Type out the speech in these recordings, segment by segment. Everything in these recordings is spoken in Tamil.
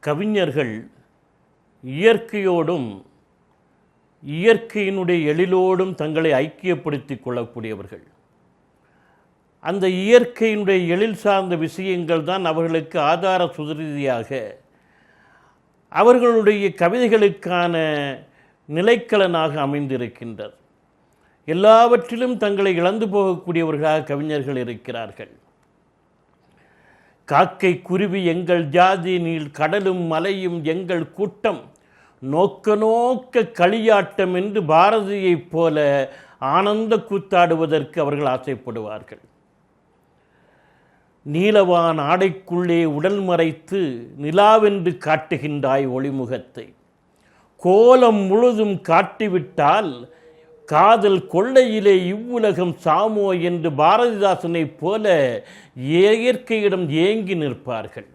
கவிஞர்கள் இயற்கையோடும் இயற்கையினுடைய எழிலோடும் தங்களை ஐக்கியப்படுத்திக் கொள்ளக்கூடியவர்கள். அந்த இயற்கையினுடைய எழில் சார்ந்த விஷயங்கள் தான் அவர்களுக்கு ஆதார சுதரீதியாக அவர்களுடைய கவிதைகளுக்கான நிலைக்களனாக அமைந்திருக்கின்றது. எல்லாவற்றிலும் தங்களை இழந்து போகக்கூடியவர்களாக கவிஞர்கள் இருக்கிறார்கள். காக்கை குருவி எங்கள் ஜாதி நீள் கடலும் மலையும் எங்கள் கூட்டம். நோக்க நோக்க களியாட்டம் என்று பாரதியைப் போல ஆனந்த கூத்தாடுவதற்கு அவர்கள் ஆசைப்படுவார்கள். நீலவான் ஆடைக்குள்ளே உடல் மறைத்து நிலாவென்று காட்டுகின்றாய் ஒளிமுகத்தை. கோலம் முழுதும் காட்டிவிட்டால் காதல் கொள்ளையிலே இவ்வுலகம் சாமோ என்று பாரதிதாசனைப் போல இயற்கையிடம் ஏங்கி நிற்பார்கள்.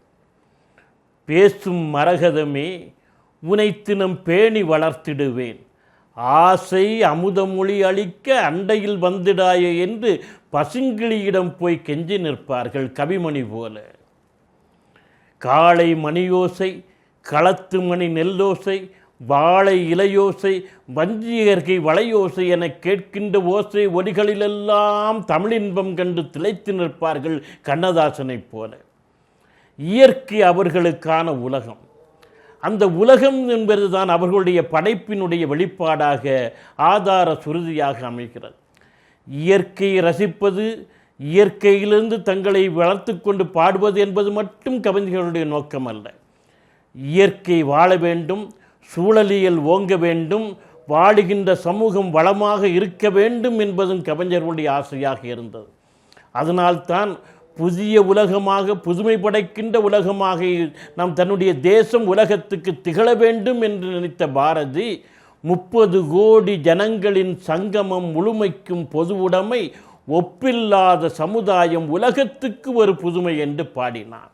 பேசும் மரகதமே உனை தினம் பேணி வளர்த்திடுவேன். ஆசை அமுதமொழி அளிக்க அண்டையில் வந்திடாயே என்று பசுங்கிளியிடம் போய் கெஞ்சி நிற்பார்கள் கவிமணி போல. காளை மணியோசை களத்து மணி நெல்லோசை வாழை இலையோசை வஞ்சியர்கை வளையோசை என கேட்கின்ற ஓசை ஒலிகளிலெல்லாம் தமிழின்பம் கண்டு திளைத்து நிற்பார்கள் கண்ணதாசனைப் போல. இயற்கை அவர்களுக்கான உலகம். அந்த உலகம் என்பதுதான் அவர்களுடைய படைப்பினுடைய வெளிப்பாடாக ஆதார சுருதியாக அமைகிறது. இயற்கையை ரசிப்பது இயற்கையிலிருந்து தங்களை வளர்த்து கொண்டு பாடுவது என்பது மட்டும் கவிஞர்களுடைய நோக்கம் அல்ல இயற்கை வாழ வேண்டும் சூழலியல் ஓங்க வேண்டும் வாடுகின்ற சமூகம் வளமாக இருக்க வேண்டும் என்பதும் கவிஞர்களுடைய ஆசையாக இருந்தது. அதனால்தான் புதிய உலகமாக புதுமை படைக்கின்ற உலகமாக நாம் தன்னுடைய தேசம் உலகத்துக்கு திகழ வேண்டும் என்று நினைத்த பாரதி முப்பது கோடி ஜனங்களின் சங்கமம் முழுமைக்கும் பொது உடைமை ஒப்பில்லாத சமுதாயம் உலகத்துக்கு ஒரு புதுமை என்று பாடினார்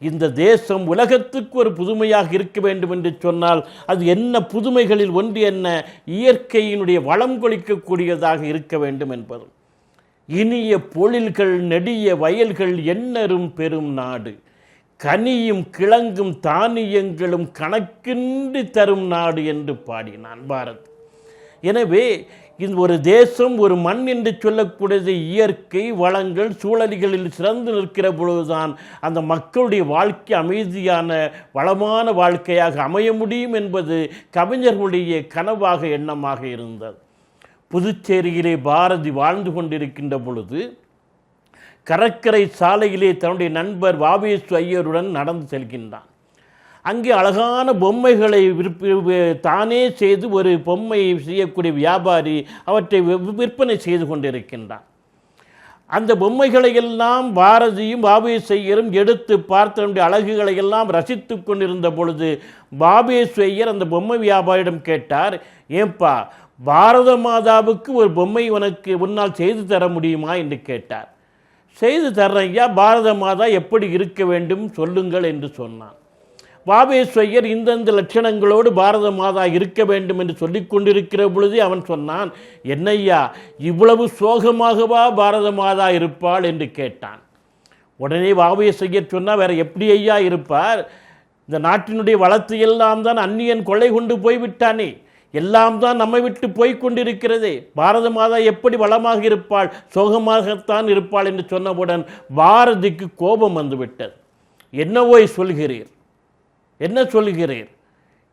இந்த தேசம் உலகத்துக்கு ஒரு புதுமையாக இருக்க வேண்டும் என்று சொன்னால் அது என்ன புதுமைகளில் ஒன்று என்ன? இயற்கையினுடைய வளம் கொளிக்கக்கூடியதாக இருக்க வேண்டும் என்பது. இனிய பொழில்கள் நெடிய வயல்கள் எண்ணரும் பெரும் நாடு. கனியும் கிழங்கும் தானியங்களும் கணக்கின்றி தரும் நாடு என்று பாடினான் பாரத். எனவே இந்த ஒரு தேசம் ஒரு மண் என்று சொல்லக்கூடியது இயற்கை வளங்கள் சூழலிகளில் சிறந்து நிற்கிற பொழுதுதான் அந்த மக்களுடைய வாழ்க்கை அமைதியான வளமான வாழ்க்கையாக அமைய முடியும் என்பது கவிஞர்களுடைய கனவாக எண்ணமாக இருந்தது. புதுச்சேரியிலே பாரதி வாழ்ந்து கொண்டிருக்கின்ற பொழுது கடற்கரை சாலையிலே தன்னுடைய நண்பர் வாவேசு ஐயருடன் நடந்து செல்கின்றான். அங்கே அழகான பொம்மைகளை விற்ப தானே செய்து ஒரு பொம்மை செய்யக்கூடிய வியாபாரி அவற்றை விற்பனை செய்து கொண்டிருக்கின்றான். அந்த பொம்மைகளை எல்லாம் பாரதியும் பாபேசையரும் எடுத்து பார்த்து தன்னுடைய அழகுகளை எல்லாம் ரசித்து கொண்டிருந்த பொழுது பாபேஸ்வய்யர் அந்த பொம்மை வியாபாரியிடம் கேட்டார் ஏன்பா பாரத மாதாவுக்கு ஒரு பொம்மை உனக்கு உன்னால் செய்து தர முடியுமா? என்று கேட்டார். செய்து தர்றேன் ஐயா பாரத மாதா எப்படி இருக்க வேண்டும் சொல்லுங்கள் என்று சொன்னான். பாபேஸ்வையர் இந்தந்த லட்சணங்களோடு பாரத மாதா இருக்க வேண்டும் என்று சொல்லிக் கொண்டிருக்கிற பொழுதே அவன் சொன்னான் என்னய்யா இவ்வளவு சோகமாகவா பாரத மாதா இருப்பாள்? என்று கேட்டான். உடனே பாபேஸ்வையர் சொன்னால் வேற எப்படி ஐயா இருப்பார்? இந்த நாட்டினுடைய வளர்த்து எல்லாம் தான் அந்நியன் கொலை கொண்டு போய்விட்டானே. எல்லாம் தான் நம்மை விட்டு போய்கொண்டிருக்கிறதே பாரத மாதா எப்படி வளமாக இருப்பாள்? சோகமாகத்தான் இருப்பாள் என்று சொன்னவுடன் பாரதிக்கு கோபம் வந்துவிட்டது. என்னவோய் சொல்கிறீர் என்ன சொல்கிறீர்?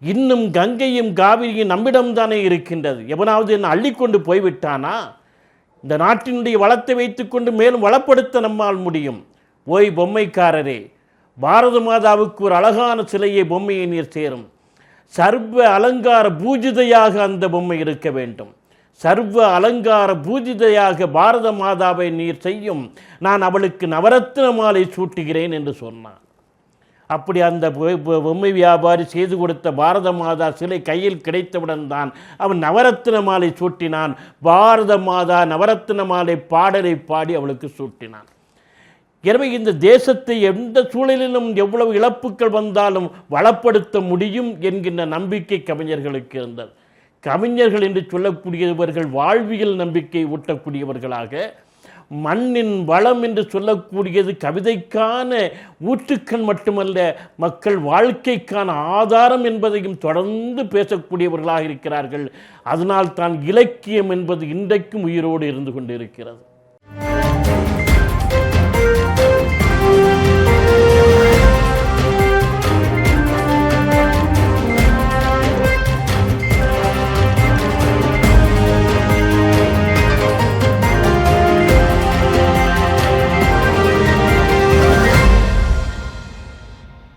இன்னும் கங்கையும் காவிரியும் நம்மிடம்தானே இருக்கின்றது. எவனாவது என்ன அள்ளிக்கொண்டு போய்விட்டானா? இந்த நாட்டினுடைய வளத்தை வைத்துக்கொண்டு மேலும் வளப்படுத்த நம்மால் முடியும். ஓய் பொம்மைக்காரரே பாரத மாதாவுக்கு ஒரு அழகான சிலையை பொம்மையை நீர் சேரும். சர்வ அலங்கார பூஜிதையாக அந்த பொம்மை இருக்க வேண்டும். சர்வ அலங்கார பூஜிதையாக பாரத மாதாவை நீர் செய்யும். நான் அவளுக்கு நவரத்ன மாலை சூட்டுகிறேன் என்று சொன்னான். அப்படி அந்த பொம்மை வியாபாரி செய்து கொடுத்த பாரத மாதா சிலை கையில் கிடைத்தவுடன் தான் அவன் நவரத்ன மாலை சூட்டினான். பாரத மாதா நவரத்ன மாலை பாடலை பாடி அவளுக்கு சூட்டினான். எனவே இந்த தேசத்தை எந்த சூழலிலும் எவ்வளவு இழப்புகள் வந்தாலும் வளப்படுத்த முடியும் என்கின்ற நம்பிக்கை கவிஞர்களுக்கு இருந்தது. கவிஞர்கள் என்று சொல்லக்கூடியவர்கள் வாழ்வியல் நம்பிக்கை ஊட்டக்கூடியவர்களாக மண்ணின் வளம் என்று சொல்லக்கூடியது கவிதைக்கான ஊற்றுக்கண் மட்டுமல்ல மக்கள் வாழ்க்கைக்கான ஆதாரம் என்பதையும் தொடர்ந்து பேசக்கூடியவர்களாக இருக்கிறார்கள். அதனால் தான் இலக்கியம் என்பது இன்றைக்கும் உயிரோடு இருந்து கொண்டிருக்கிறது.